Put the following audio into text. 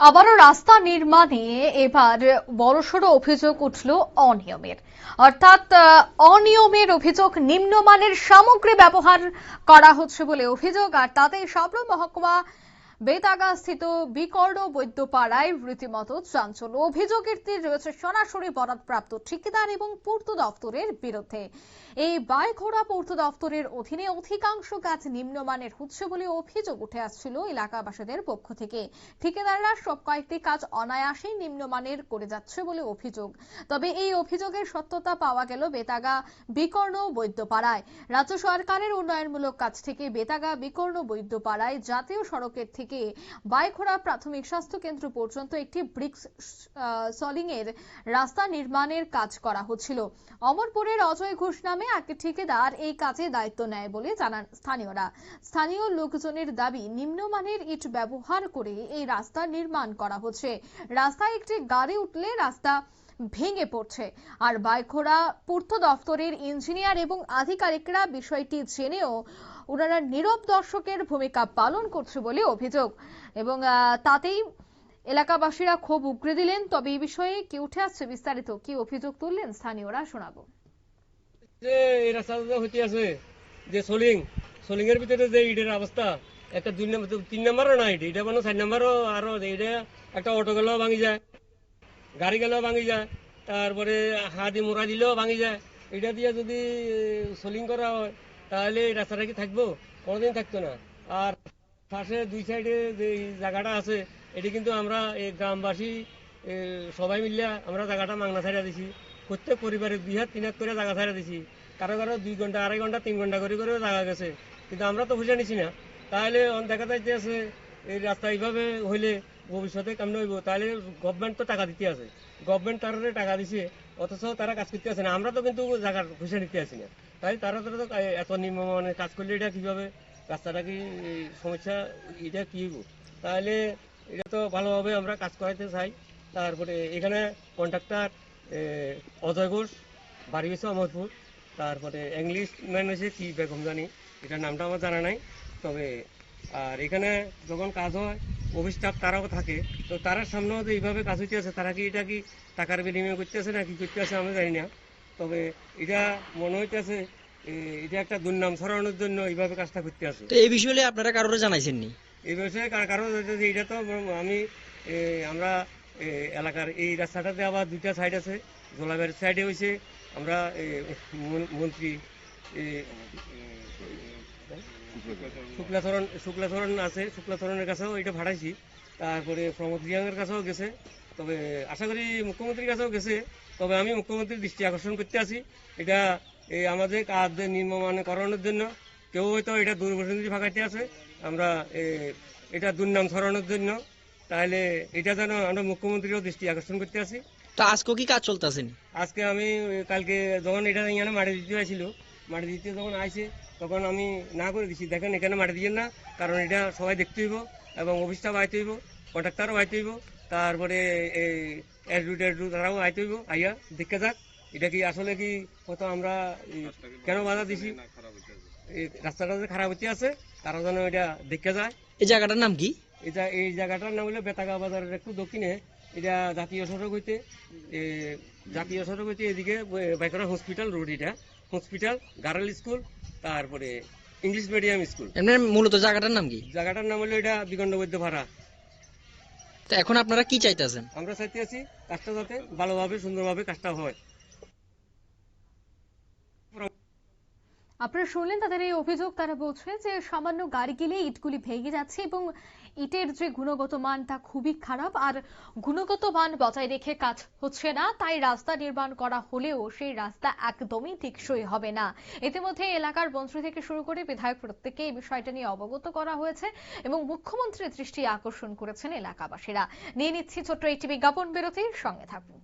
আবারও রাস্তা নির্মাণে এবার বড়সড় অভিযোগ উঠল অনিয়মের। অর্থাৎ অনিয়মের অভিযোগ নিম্নমানের সামগ্রী ব্যবহার করা হচ্ছে বলে অভিযোগ, আর তাতে সাবরুম মহকুমা বেতাগা স্থিত বিকর্ণ বৈদ্যপাড়ায় রীতিমতো চাঞ্চল্য অভিযোগের তীর রয়েছে সরাসরি বরাদপ্রাপ্ত ঠিকাদার এবং পূর্ত দপ্তরের বিরুদ্ধে। এই বাইঘোড়া পূর্ত দপ্তরের অধীনে অধিকাংশ কাজ নিম্নমানের হচ্ছে বলে অভিযোগ উঠে আসছিল এলাকাবাসীদের পক্ষ থেকে। ঠিকাদাররা সব কয়েকটি কাজ অনায়াসেই নিম্নমানের করে যাচ্ছে বলে অভিযোগ। তবে এই অভিযোগের সত্যতা পাওয়া গেল বেতাগা বিকর্ণ বৈদ্যপাড়ায়। রাজ্য সরকারের উন্নয়নমূলক কাজ থেকে বেতাগা বিকর্ণ বৈদ্যপাড়ায় জাতীয় সড়কের থেকে বাইখোড়া প্রাথমিক স্বাস্থ্য কেন্দ্র পর্যন্ত একটি ব্রিক্স সলিং এর রাস্তা নির্মাণের কাজ করা হচ্ছিল। অমরপুরের অজয় ঘোষ নামে এক ঠিকাদার এই কাজে দায়িত্ব নেয় বলে জানান স্থানীয়রা। স্থানীয় লোকজনের দাবি, নিম্নমানের ইট ব্যবহার করে এই রাস্তা নির্মাণ করা হচ্ছে। রাস্তায় একটি গাড়ি উঠলে রাস্তা ভেঙে পড়ছে। আর বাইখোড়া পূর্ত দফতরের ইঞ্জিনিয়ার এবং আধিকারিকরা বিষয়টি জেনেও ওনারা নীরব দর্শকের ভূমিকা পালন করছে বলে অভিযোগ। এবং তাতেই এলাকাবাসীরা ক্ষোভ উগরে দিলেন। তবে এই বিষয়ে কি উঠে আসছে বিস্তারিত, কি অভিযোগ তুললেন স্থানীয়রা শোনাবো। যে এই রাস্তাটা হইতে আছে যে সোলিং সোলিং এর ভিতরে যে ইটের অবস্থা, একটা দুই নম্বর, তিন নম্বরও না ইট, এটা মানে চার নম্বরও আরও এটা একটা অটো গেলেও ভাঙি যায়। গাড়ি গেলেও ভাঙি যায়, তারপরে হাতি মোড়া দিলেও ভাঙি যায়। এটা দিয়ে যদি সোলিং করা হয়, তাহলে এই রাস্তাটা কি থাকব? কোনোদিন থাকতো না। আর পাশে দুই সাইডে যে জায়গাটা আছে, এটি কিন্তু আমরা এই গ্রামবাসী সবাই মিলে আমরা জায়গাটা মাংনা ছাড়া দিছি। প্রত্যেক পরিবারে দুই হাত তিন হাত করে জায়গা ছাড়া দিছি। কারও কারও দুই ঘণ্টা, আড়াই ঘণ্টা, তিন ঘণ্টা করে করে জায়গা গেছে। কিন্তু আমরা তো বুঝে নিছি না। তাহলে দেখা যাইতে আছে এই রাস্তা এইভাবে হইলে ভবিষ্যতে কেমন হইব? তাহলে গভর্নমেন্ট তো টাকা দিতে আছে। গভর্নমেন্ট তারা টাকা দিছে, অথচ তারা কাজ করতে আছে না। আমরা তো কিন্তু জায়গার খুশি নিতে আসি না। তাই তারা তারা তো এত নিম্নমানের কাজ করলে এটা কীভাবে? রাস্তাটা কি সমস্যা, এটা কি হইব? তাহলে এটা তো ভালোভাবে আমরা কাজ করাইতে চাই। তারপরে এখানে কন্ট্রাক্টর অজয় ঘোষ, বাড়ি অমরপুর। তারপরে ইংলিশ ম্যান হয়েছে কি বেগম জানি। এটার নামটা আমার জানা নাই। তবে, আর এখানে যখন কাজ হয় অফিস তারাও থাকে। তো তারার সামনেও যে এইভাবে কাজ হইতে আছে তারা কি এটা কি টাকার বিনিময় করতেছে না কি করতে আছে আমি জানি না। তবে এটা মনে হইতেছে এটা একটা দুর্নাম ছড়ানোর জন্য এইভাবে কাজটা করতে আছে। তো এই বিষয়ে আপনারা কারোর জানাইছেন নি এই বিষয়ে কার- কারণ যে এটা তো আমি আমরা এলাকার এই রাস্তাটাতে আবার দুইটা সাইড আছে জোলাবাড়ির সাইডে হয়েছে আমরা মন্ত্রী শুক্লাচরণ শুক্লাচরণ আছে শুক্লাচরণের কাছেও এটা ভাড়াইছি। তারপরে প্রমোদ রিয়াংয়ের কাছেও গেছে। তবে আশা করি মুখ্যমন্ত্রীর কাছেও গেছে। তবে আমি মুখ্যমন্ত্রীর দৃষ্টি আকর্ষণ করতে আছি। এটা এই আমাদের কাজ নির্মমানে করানোর জন্য। কেউ হয়তো এটা দুর্ঘটনা ভাগাইতে আছে। আমরা এটা দুর্নাম ছড়ানোর জন্য। তাহলে এটা যেন আমরা মুখ্যমন্ত্রীরও দৃষ্টি আকর্ষণ করতে আছি। তো আজকে কি কাজ চলতেছেন আজকে আমি কালকে যখন এটা এখানে মাটি দিতে হয়েছিল মাটি দিতে যখন আইছে তখন আমি না করে দিছি। দেখেন এখানে মাটি দিয়েন না কারণ এটা সবাই দেখতে হইব এবং অফিসটাও আইতে হইব কন্ট্রাক্টারও আইতে হইব তারপরে এই এডু টেডু তারাও আইতে হইব। আইয়া দেখে যাক এটা কি আসলে কি কত আমরা কেন বাধা দিছি? রাস্তাটা যে খারাপ হচ্ছে আছে তারা যেন এটা দেখে যায়। এই জায়গাটার নাম কি? এটা এই জায়গাটার নাম হলো বেতাগা বাজারের একটু দক্ষিণে। এটা জাতীয় সড়ক হইতে জাতীয় সড়ক হইতে এদিকে বাইকরা হসপিটাল রোড এটা। হসপিটাল গার্ল স্কুল তারপরে ইংলিশ মিডিয়াম স্কুল। এমনি মূলত জায়গাটার নাম কি? জায়গাটার নাম হলো এটা বিগণ্ড বৈদ্য ভাড়া। তো এখন আপনারা কি চাইতেছেন? আমরা চাইতে আছি কাজটা যাতে ভালোভাবে সুন্দরভাবে কাজটা হয়। আপনারা শুনলেন তাদের এই অভিযোগ। তারা বলছে যে সামান্য গাড়ি গেলে ইটগুলি ভেঙে যাচ্ছে এবং ইটের যে গুণগত মান তা খুবই খারাপ আর গুণগত মান বজায় রেখে কাজ হচ্ছে না, তাই রাস্তা নির্মাণ করা হলেও সেই রাস্তা একদমই টেকসই হবে না। ইতিমধ্যে এলাকার মন্ত্রী থেকে শুরু করে বিধায়ক প্রত্যেককে এই বিষয়টা নিয়ে অবগত করা হয়েছে এবং মুখ্যমন্ত্রীর দৃষ্টি আকর্ষণ করেছেন এলাকাবাসীরা। নিয়ে নিচ্ছি ছোট্ট একটি বিজ্ঞাপন বিরতির সঙ্গে থাকুন।